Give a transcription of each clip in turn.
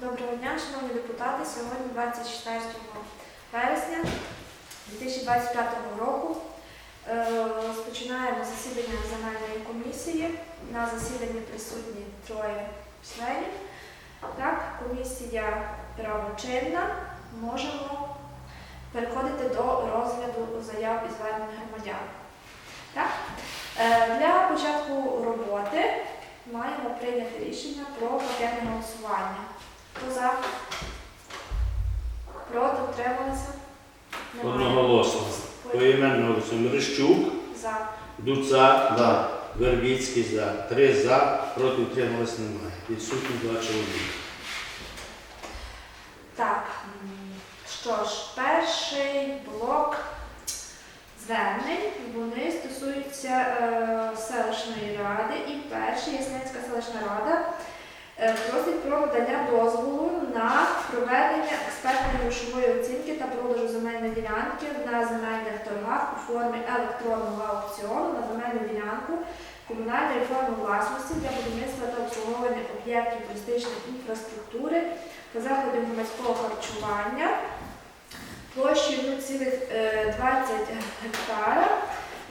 Доброго дня, шановні депутати. Сьогодні 24 вересня 2025 року. Е, Розпочинаємо засідання земельної комісії. На засіданні присутні троє членів. Так, комісія правочинна. Можемо переходити до розгляду заяв і звернень громадян. Так? Е, Для початку роботи маємо прийняти рішення про пакетне голосування. Хто за? Проти утрималися? Немає. Одноголосно. Поіменно. Рищук, За. Дуцак, За. Вербіцький за. Три за, проти утрималось немає. Відсутні два чоловіки. Так, що ж, перший блок звернень, вони стосуються е, селищної ради. І перший Ясницька селищна рада просить про надання дозволу на проведення експертної грошової оцінки та продажу земельної ділянки на земельних торгах у формі електронного аукціону на земельну ділянку комунальної форми власності для будівництва та обслуговування об'єктів туристичної інфраструктури та заходів громадського харчування площею 0,20 гектара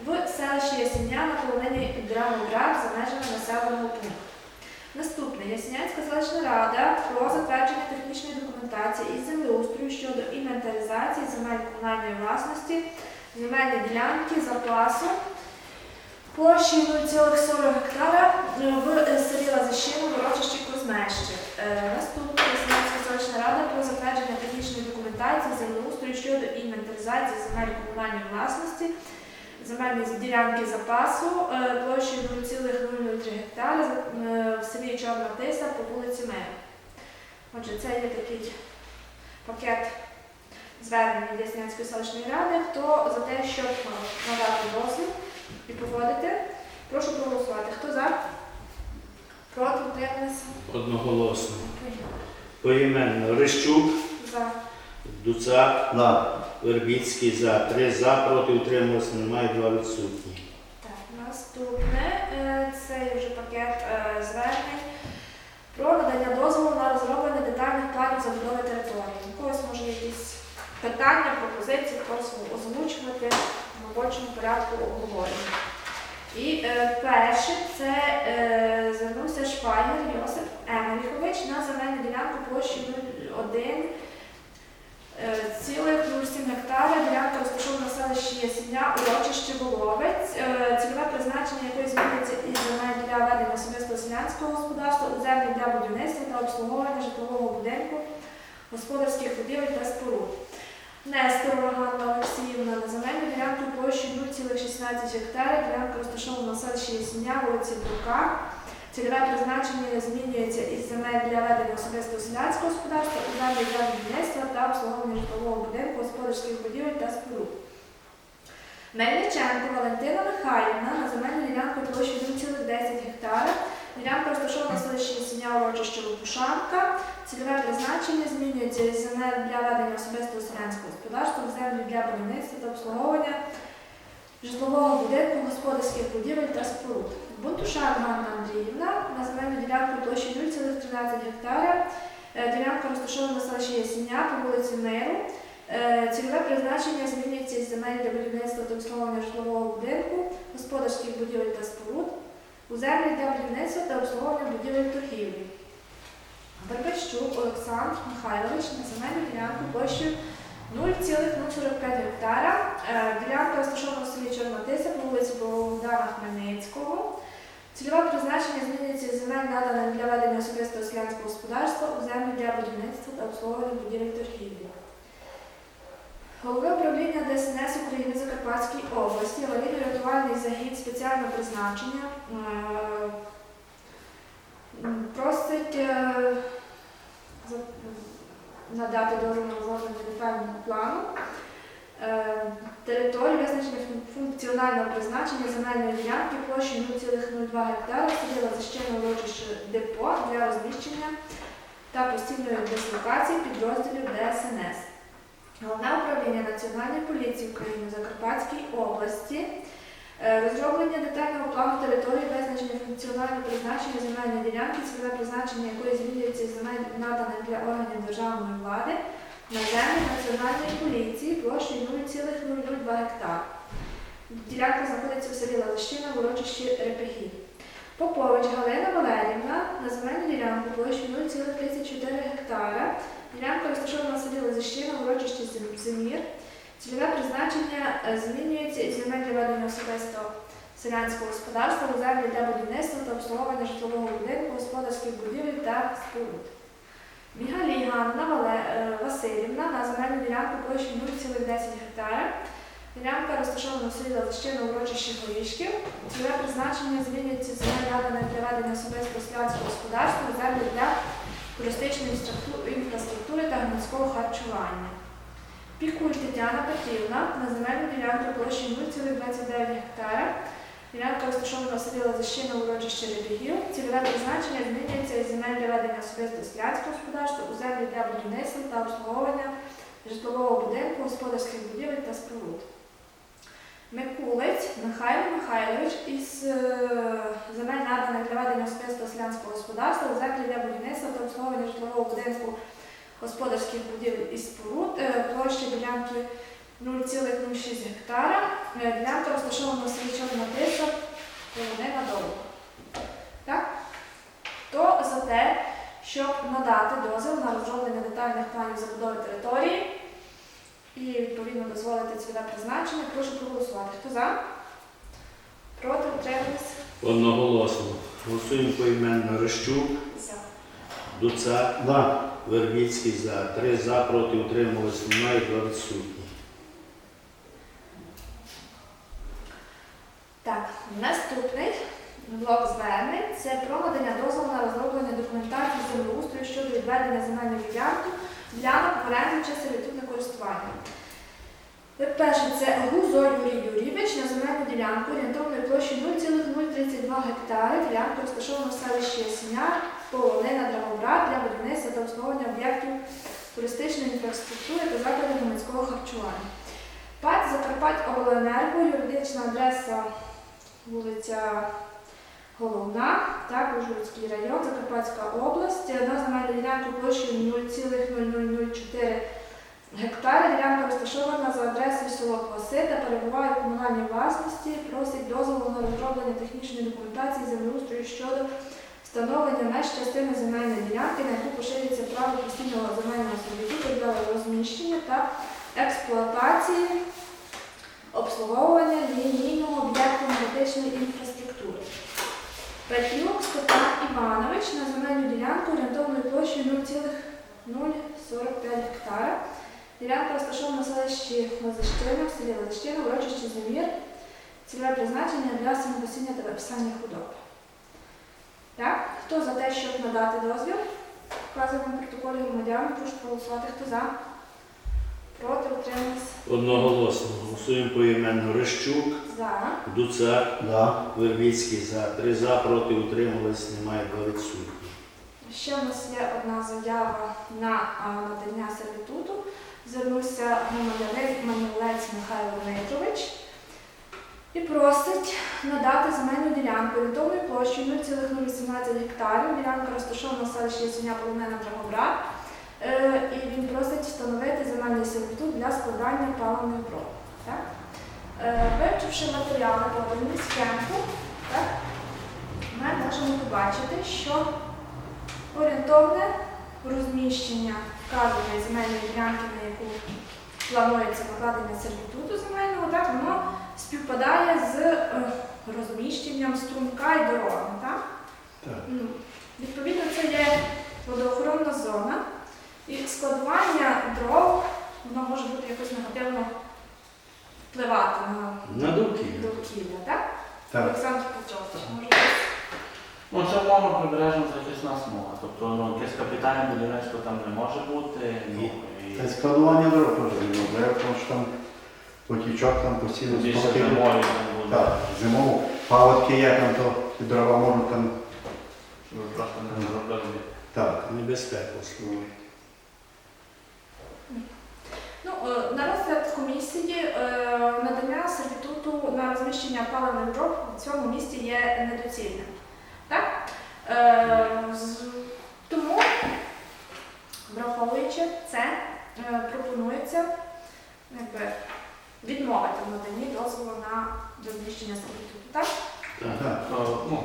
в селищі Ясеня на полонині Драмоград за межами населеного пункту. Наступне Ясенянська селищна рада про затвердження технічної документації із землеустрою щодо інвентаризації земель комунальної власності, земельні ділянки запасу площею 0,40 гектара в селі Лазищино, урочищі Кузьмещі. Е, Наступне Ясенянська селищна рада про затвердження технічної документації землеустрою щодо інвентаризації земель комунальної власності, земельні ділянки запасу е, площею 0,003 гектара е, в селі Чорна Тиса по вулиці Мира. Отже, це є такий пакет звернень від Яснянської селищної ради. Хто за те, щоб е, надати дозвіл і погодити, прошу проголосувати. Хто за? Проти утрималися? Одноголосно. Поіменно Рищук, За. Дуцак, За. Вербіцький за. Три за, проти утрималось немає, два відсутні. Так, наступне е, це вже пакет е, звернень про надання дозволу на розроблення детальних планів забудови території. У когось може якісь питання, пропозиції, просимо озвучувати в робочому порядку обговорення. І е, перше це е, звернувся Шпагер Йосип Емеліхович на земельну ділянку площі 01 Е, Цілих 0,7 гектара, ділянка розташована селищі Ясеня, урочище Воловець, Е, цільове призначення якої зміниться із земель для ведення особистого селянського господарства у землі для будівництва та обслуговування житлового будинку, господарських будівель та споруд. Несторова Ганна Олексіївна на земельну ділянку площею 0,16 гектара, ділянка розташована в селищі Ясеня, вулиці Брука, Цільове призначення змінюється із земель для ведення особистого селянського господарства у землі для будівництва та обслуговування житлового будинку, господарських будівель та споруд. Мельниченко Валентина Михайлівна на земельну ділянку площею 0,10 гектара. Ділянка розташована селищі Сіня урочище Лопушанка. Цільове призначення змінюється із земель для ведення особистого селянського господарства землі для будівництва та обслуговування житлового будинку, господарських будівель та споруд. Бунтушак Ганна Андріївна на земельну ділянку площі 0,13 гектара. Е, Ділянка розташована в селищі Ясіня по вулиці Миру. Е, Цільове призначення змінюється із земель для будівництва та обслуговування житлового будинку, господарських будівель та споруд, у землі для будівництва та обслуговування будівель торгівлі. Вербещук Олександр Михайлович на земельну ділянку площею 0,045 гектара. Е, Ділянка розташована в селі Чорна Тиса по вулиці Богдана Хмельницького. Цільове призначення змінюється із земель наданих для ведення особистого селянського господарства у землі для будівництва та обслуговування будівель торгівлі. Голови управління ДСНС України Закарпатській області, аварійно-рятувальний загін спеціального призначення е, просить е, надати дозвіл на розроблення детального плану е, території визначення функціонального призначення земельної ділянки площею 0,02 гектара сиділа защине урочище депо для розміщення та постійної дислокації підрозділів ДСНС. Головне управління Національної поліції України в Закарпатській області Е, Розроблення детального плану території, визначення функціонального призначення земельної ділянки, цільове призначення якої змінюється земель наданих для органів державної влади на землі національної поліції площею 0,002 гектар. Ділянка знаходиться в селі Лалищина в урочищі Репехів. Попович Галина Валерівна на земельну ділянку площею 0,34 гектара. Ділянка розташована селі Лазищина в урочищі Зем- Земір. Цільове призначення е, змінюється із земель для ведення особистого селянського господарства у землі для будівництва та обслуговування житлового будинку, господарських будівель та споруд. Мігалій Ганна е, Васильівна на земельну ділянку площею 0,10 гектара. Ділянка розташована в селі Лазищина у урочищі Горішків. Цільове призначення змінюється земель наданих для ведення особистого селянського господарства у землі для туристичної інфраструкту- інфраструктури та громадського харчування. Пікуль Тетяна Петрівна на земельну ділянку площею 0,29 гектара. Ділянка розташована в селі Лазищина у урочищі Рибігів. Цільове призначення змінюється із земель для ведення особистого селянського господарства у землі для будівництва та обслуговування житлового будинку, господарських будівель та споруд. Микулець Михайло Михайлович із е, земель наданих для ведення особистого селянського господарства у землі для будівництва та обслуговування житлового будинку господарських будівель і споруд, е, площа ділянки 0,06 гектара. Е, Ділянка розташована в селі Чорна Тиса, полонина довго. Так? Хто за те, щоб надати дозвіл на розроблення детальних планів забудови території і відповідно дозволити цільове призначення, прошу проголосувати. Хто за? Проти утримались? Одноголосно. Голосуємо поіменно. Рощук. Дуцак, За. Вербіцький за. Три за, проти утримались немає, два відсутні. Так, наступний блок звернень це про надання дозволу на розроблення документації землеустрою щодо відведення земельної ділянки ділянок в чи сервітутне користування. Перше, це Гузо Юрій Юрійович на земельну ділянку орієнтовною площею 0,032 гектари. Ділянка розташована в селищі Ясеня, полонина Драгобрат для будівництва та обслуговування об'єктів туристичної інфраструктури та закладів громадського харчування. ПАТ Закарпать Обленерго, юридична адреса вулиця Головна, так, Ужгородський район, Закарпатська область. На земельну ділянку площею 0,0004 гектари. Ділянка розташована за адресою село Кваси та перебуває у комунальній власності. Просить дозволу на розроблення технічної документації землеустрою щодо встановлення меж частини земельної ділянки, на яку поширюється право постійного земельного сервітуту для розміщення та експлуатації обслуговування лінійного об'єкту енергетичної інфраструктури. Петлюк Степан Іванович на земельну ділянку орієнтовною площею 0,045 гектара. Ділянка розташована в селищі Лазищина, в селі Лазищина, в урочищі Земір. Цільове призначення для самопосіння та виписання худоби. Так? Хто за те, щоб надати дозвіл? Вказано в протоколі громадян, прошу проголосувати. Хто за? Проти утримались? Одноголосно. Голосуємо поіменно. Рощук, За. Дуцак, За. Вербіцький за. Три за, проти утримались немає, два відсутні. Ще у нас є одна заява на а, надання сервітуту. Звернувся громадянин Манілець Михайло Дмитрович і просить надати земельну ділянку орієнтовною площею 0,018 гектарів. Ділянка розташована в селищі Ясеня Полонена Драгобрат. Е, І він просить встановити земельний сервітут для складання паливних дров. Так? Е, Вивчивши матеріали подані схемку, так, ми можемо побачити, що орієнтовне розміщення вказаної земельної ділянки, на яку планується накладення сервітуту земельного, так, воно співпадає з е, розміщенням струмка і дороги. Так? Так. Ну, відповідно, це є водоохоронна зона, і складування дров воно може бути якось негативно впливати на На довкілля. довкілля. Так? Так. Олександр Петрович, може, Ну, це умовно прибережна захисна смуга. Тобто ну, якесь капітальне будівництво там не може бути. Ну, і Та й складування дорог теж не можна, тому що там потічок там постійно більше буде. Так, зимово. Паводки є там, то ті дрова можуть там. Щоб ви просто не зробили. Так. Небезпека слово. Ну, е, на розгляд комісії е, надання сервітуту на розміщення паливних дров в цьому місті є недоцільним. Так? Е, з- тому, враховуючи це, пропонується якби, відмовити в наданні дозволу на розміщення сервітуту. Так? Так. То, ну,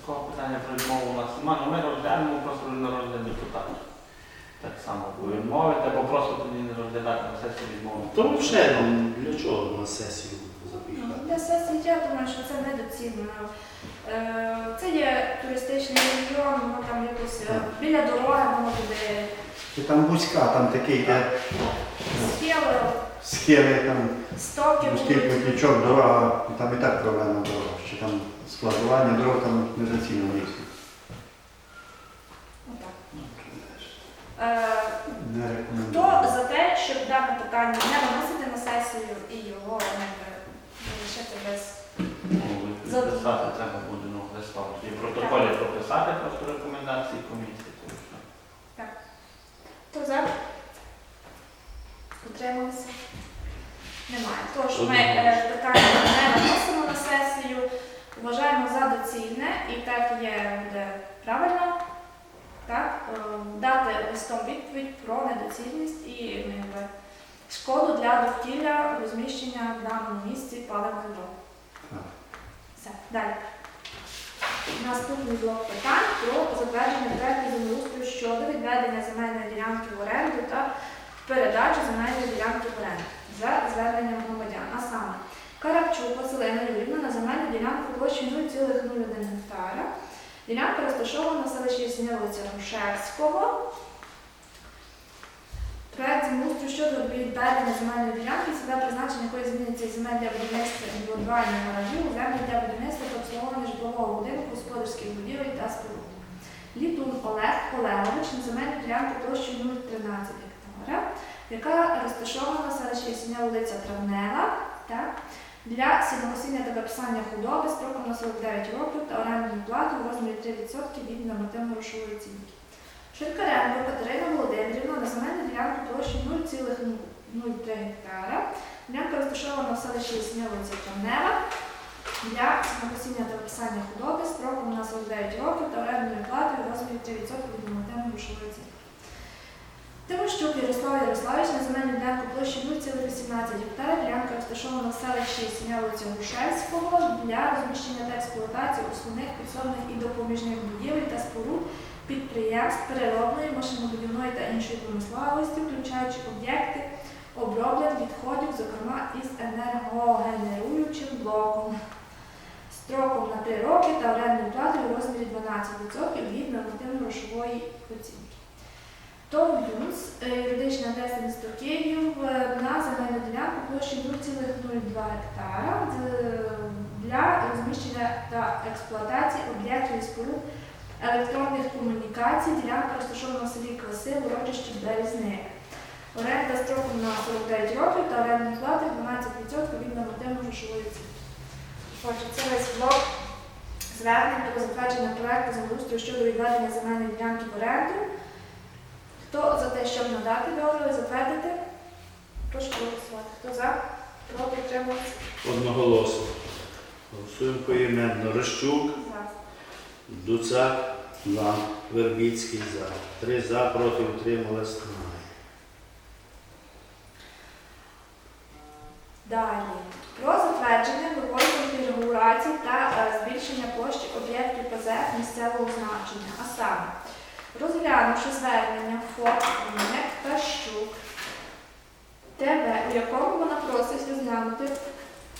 такого питання про відмову у нас немає, але ми розглянемо просто на розгляд депутатів. Так само бо відмовити, або просто тоді не розглядати на сесії відмову. То взагалі ну, для чого на сесію запіхати? Ну, Для сесії я думаю, що це недоцільно. Е, Це є туристичний регіон, воно там якось е, біля дороги, воно туди Чи там вузька, там такий, де схили, схили, там стоки вузький потічок, дорога, там і так проблемна дорога. Чи там складування дорог там недоцільно місце. Отак. Е, Не Хто за те, щоб дане питання не виносити на сесію і його якби, залишити без Ну, Записати треба буде ну, листом. І в протоколі прописати просто рекомендації комісії. Хто за? Утрималися? Немає. Тож ми е, питання не виносимо на сесію, вважаємо за доцільне і так є буде правильно. Так, е, дати листом відповідь про недоцільність і ну, якби, шкоду для довкілля розміщення в даному місці паливних дров. Все, далі. Наступний блок питань про затвердження проекту землеустрою щодо відведення земельної ділянки в оренду та передачу земельної ділянки в оренду за зверненням громадян. А саме Карапчук Василина Юрівна на земельну ділянку площею 0,01 гектара. Ділянка розташована в селищі Ясня вулиця Грушевського. Проект землеустрою щодо відведення земельної ділянки, сюди призначення якої зміниться земель для будівництва і будування гаражів, землі для будівництва та обслуговування житлового будинку, господарських будівель та споруд. Літун Олег Олегович на земельну ділянку площею 013 гектара, яка розташована в селищі Ясня вулиця Травнева, так, для сінокосіння та виписання худоби строком на 49 років та орендну плату у розмірі 3% від нормативно-грошової оцінки. Швидкаренко Катерина Володимирівна на земельну ділянку площі 0,03 гектара. Ділянка розташована в селищі Ясньовиця Травнева для самопосіння та виписання худоби строком на 49 років та орендною платою розмірі 3% від нормативної грошової оцінки. Тимощук Ярослав Ярославович на земельну ділянку площі 0,18 гектара. Ділянка розташована в селищі Ясньовиця Грушевського для розміщення та експлуатації основних підсобних і допоміжних будівель та споруд підприємств переробної, машинобудівної та іншої промисловості, включаючи об'єкти оброблень відходів, зокрема із енергогенеруючим блоком, строком на 3 роки та орендною платою у розмірі 12% від нормативно-грошової оцінки. ТОВ ЮНС, е, юридична адреса місто Київ, е, на земельну ділянку площі 0,02 гектара для розміщення та експлуатації об'єктів і споруд електронних комунікацій, ділянка розташована в селі Кваси, урочище Березник. Оренда строком на 49 років та орендна плата 12% від нормативно-грошової оцінки. Отже, це весь блок звернень про затвердження проекту землеустрою щодо відведення земельної ділянки в оренду. Хто за те, щоб надати і затвердити? Прошу голосувати. Хто за? Проти утримуватися? Одноголосно. Голосуємо поіменно. Рощук, Дуцак, За. Вербіцький за. Три за, проти утрималась немає. Далі. Про затвердження нової конфігурації та е, збільшення площі об'єктів ПЗФ місцевого значення. А саме, розглянувши звернення ФОП Нектащук ТВ, у якому вона просить розглянути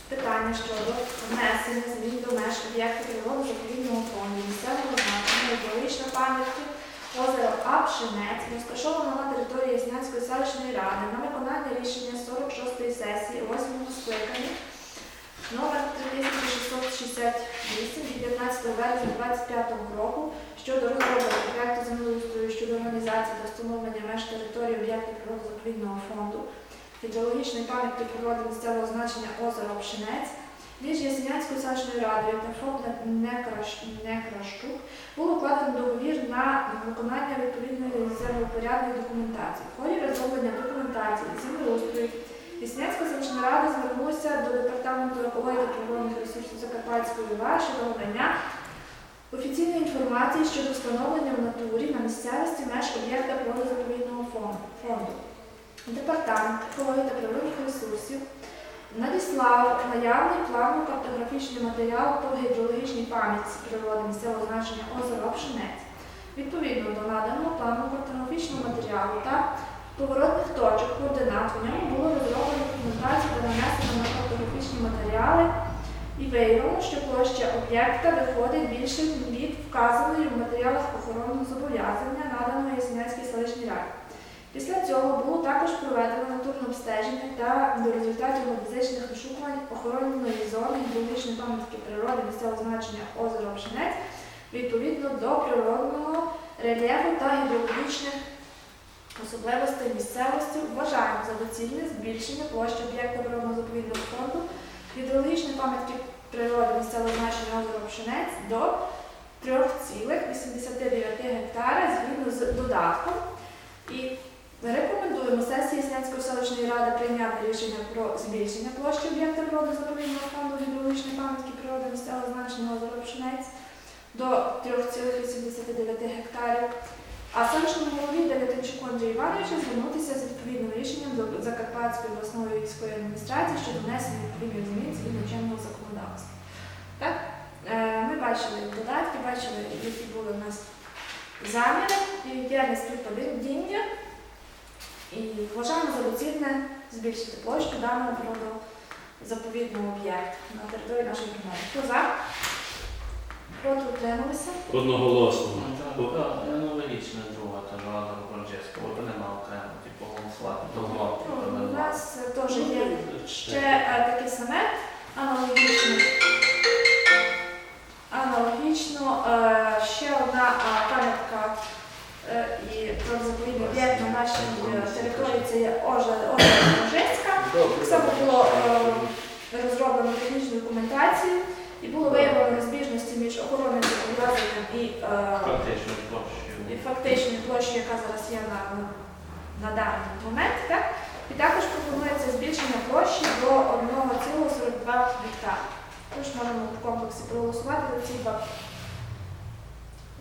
питання щодо внесення змін до меж об'єкту природно заповідного фонду місцевого значення екологічної пам'ятки озеро Апшинець, розташовано на території Яснянської селищної ради на виконання рішення 46-ї сесії 8 скликання номер 3668 від 19 березня 2025 року щодо розроблення проекту землеустрою щодо організації та встановлення меж території об'єктів природозаповідного фонду гідрологічної пам'ятки природи місцевого значення озера Пшенець між Ясенянською селищною радою та Некращ- Некращук було укладено договір на виконання відповідної землепорядної документації. В ході розроблення документації землеустрою і Яснецька селищна рада звернулася до департаменту екології та природних ресурсів Закарпатської ОВА щодо надання офіційної інформації щодо встановлення в натурі на місцевості меж об'єкта природозаповідного фонду. Департамент екології та природних ресурсів надіслав наявний планово-картографічний матеріал по гідрологічній пам'ятці природи місцевого значення озера Пшенець. Відповідно до наданого планово-картографічного матеріалу та поворотних точок координат в ньому було розроблено документацію та нанесено на картографічні матеріали і виявлено, що площа об'єкта виходить більше від вказаної в матеріалах охоронного зобов'язання, наданого Ясенецькій селищній раді. Після цього було також проведено натурне обстеження та до результатів геодезичних вишукувань охоронної зони геологічної пам'ятки природи місцевого значення озера Пшенець відповідно до природного рельєфу та гідрологічних особливостей місцевості вважаємо за доцільне збільшення площі об'єкта природного заповідного фонду гідрологічної пам'ятки природи місцевого значення озера Пшенець до 3,89 гектара згідно з додатком. І рекомендуємо сесії Снянської селищної ради прийняти рішення про збільшення площі об'єкта природозаповідного фонду гідрологічної пам'ятки природи місцевого значення озера Пшенець до 3,89 гектарів. А селищному голові Дев'ятинчуку Андрію Івановичу звернутися з відповідним рішенням до Закарпатської обласної військової адміністрації щодо внесення відповідних змін згідно законодавства. Так, е, ми бачили додатки, бачили, які були у нас заміри і діяльність співпадіння. І вважаємо за доцільне збільшити площу даного природозаповідного об'єкту на території нашої громади. Хто за? Проти утрималися? Одноголосно. Ну, аналогічна друга та рада Брончеська, бо нема окремо, типу, голосувати. Ну, У нас теж є ще є на, на даний момент. Так? І також пропонується збільшення площі до 1,42 гектар. Тож можемо в комплексі проголосувати за ці два,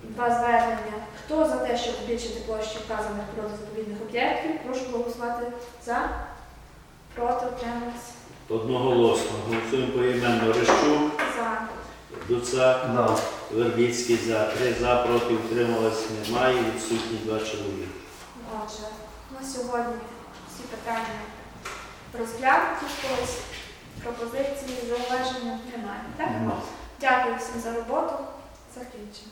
два звернення. Хто за те, щоб збільшити площі вказаних природозаповідних об'єктів, прошу голосувати за, проти, утриматися. Одноголосно. Голосуємо поіменно. Рещук, За. Дуца, Да. Вербіцький за. Три за, проти утрималось немає. Відсутні два чоловіки. Отже, на сьогодні всі питання розглянуті, хтось пропозиції, зауваження немає. Так? Нема. Дякую всім за роботу. Закінчено.